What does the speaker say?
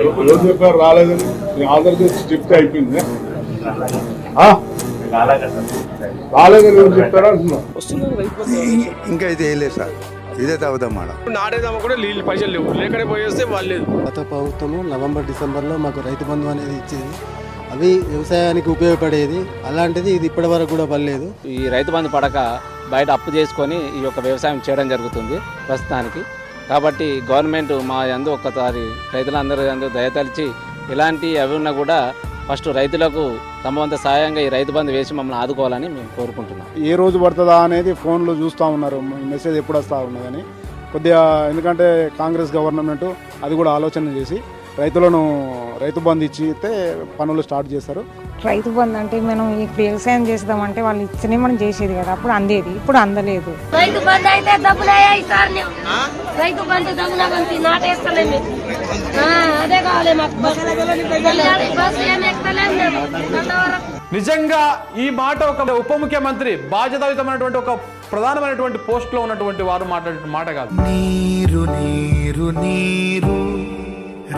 ఎవరు చెప్పారు రాలేదని. మీ ఆధార్ చేసి చెప్తే అయిపోయింది. ఆ? అలాగే సార్ రాలేదని ఎవరు చెప్తారా అంటున్నా ఇంకా ఇది వేయలేదు సార్. ఇదే తాగుతాం మాట నాటేదామా కూడా నీళ్ళు పైసలు లేవు. లేకడే పోయేస్తే వాళ్ళు లేదు. గత ప్రభుత్వము నవంబర్ డిసెంబర్లో మాకు రైతు బంధు అనేది ఇచ్చేది. అవి వ్యవసాయానికి ఉపయోగపడేది. అలాంటిది ఇది ఇప్పటి వరకు కూడా పడలేదు. ఈ రైతు బంధు పడక బయట అప్పు చేసుకొని ఈ యొక్క వ్యవసాయం చేయడం జరుగుతుంది ప్రస్తుతానికి. కాబట్టి గవర్నమెంట్ మా అందు ఒక్కసారి రైతులందరూ అందు దయతలిచి ఇలాంటి అవి ఉన్నా కూడా ఫస్ట్ రైతులకు తమ వంత సహాయంగా ఈ రైతు బంధు వేసి మమ్మల్ని ఆదుకోవాలని మేము కోరుకుంటున్నాం. ఏ రోజు పడుతుందా అనేది ఫోన్లో చూస్తూ ఉన్నారు. మెసేజ్ ఎప్పుడు వస్తూ ఉన్నదని. కొద్దిగా ఎందుకంటే కాంగ్రెస్ గవర్నమెంట్ అది కూడా ఆలోచన చేసి రైతులను రైతు బంధు ఇచ్చి ఇస్తే పనులు స్టార్ట్ చేస్తారు రైతు బంధు అంటే మనం ఈ వ్యవసాయం చేద్దామంటే వాళ్ళు ఇస్తేనే మనం చేసేది కదా అప్పుడు అందేది ఇప్పుడు అందలేదు. రైతు బంధు అయితే డబ్బులు సార్ రైతు బంధు డబ్బులు నాటేస్తలేము అదే కావాలి మాకు. ఏం ఎక్కలేము నిజంగా ఈ మాట ఒక ఉప ముఖ్యమంత్రి బాధ్యతాయుతమైనటువంటి ఒక ప్రధానమైనటువంటి పోస్ట్లో ఉన్నటువంటి వారు మాట్లాడే మాట కాదు. నీరు నీరు నీరు.